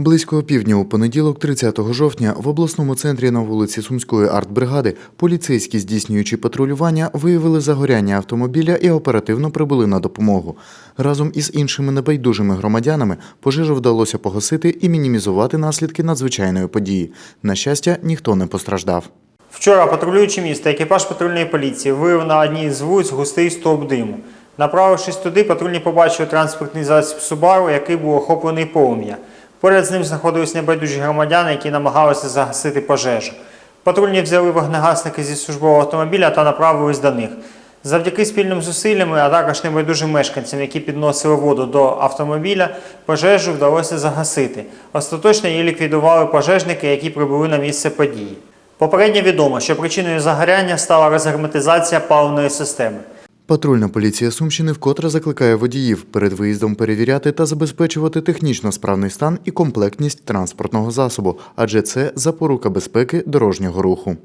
Близько півдня у понеділок, 30 жовтня, в обласному центрі на вулиці Сумської артбригади поліцейські, здійснюючи патрулювання, виявили загоряння автомобіля і оперативно прибули на допомогу. Разом із іншими небайдужими громадянами пожежу вдалося погасити і мінімізувати наслідки надзвичайної події. На щастя, ніхто не постраждав. Вчора, патрулюючи місто, екіпаж патрульної поліції виявив на одній з вулиць густий стовп диму. Направившись туди, патрульні побачили транспортний засіб Субару, який був охоплений полум'я. Поряд з ним знаходились небайдужі громадяни, які намагалися загасити пожежу. Патрульні взяли вогнегасники зі службового автомобіля та направились до них. Завдяки спільним зусиллям, а також небайдужим мешканцям, які підносили воду до автомобіля, пожежу вдалося загасити. Остаточно її ліквідували пожежники, які прибули на місце події. Попередньо відомо, що причиною загоряння стала розгерметизація паливної системи. Патрульна поліція Сумщини вкотре закликає водіїв перед виїздом перевіряти та забезпечувати технічно справний стан і комплектність транспортного засобу, адже це запорука безпеки дорожнього руху.